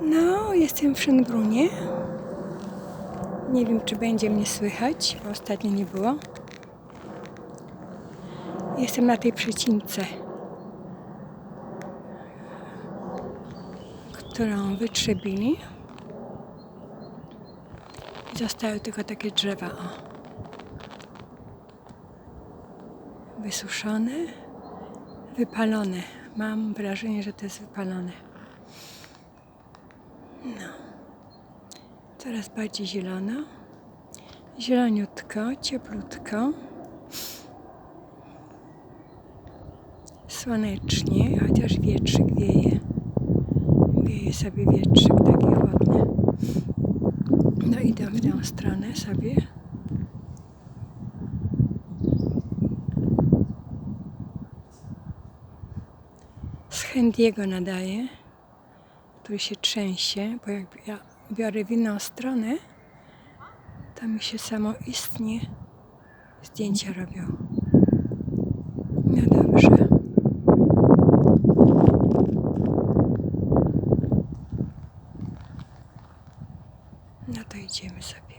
No, jestem w Szynbrunie. Nie wiem, czy będzie mnie słychać, bo ostatnio nie było. Jestem na tej przecince, którą wytrzebili. I zostały tylko takie drzewa, o. Wysuszone, wypalone. Mam wrażenie, że to jest wypalone. Coraz bardziej zielono. Zieloniutko, cieplutko. Słonecznie, chociaż wietrzyk wieje. Wieje sobie wietrzyk taki chłodny. No idę w tę stronę sobie. Z Hendiego nadaje który się trzęsie, bo jak ja biorę w inną stronę, to mi się samoistnie zdjęcia robią. No dobrze. No to idziemy sobie.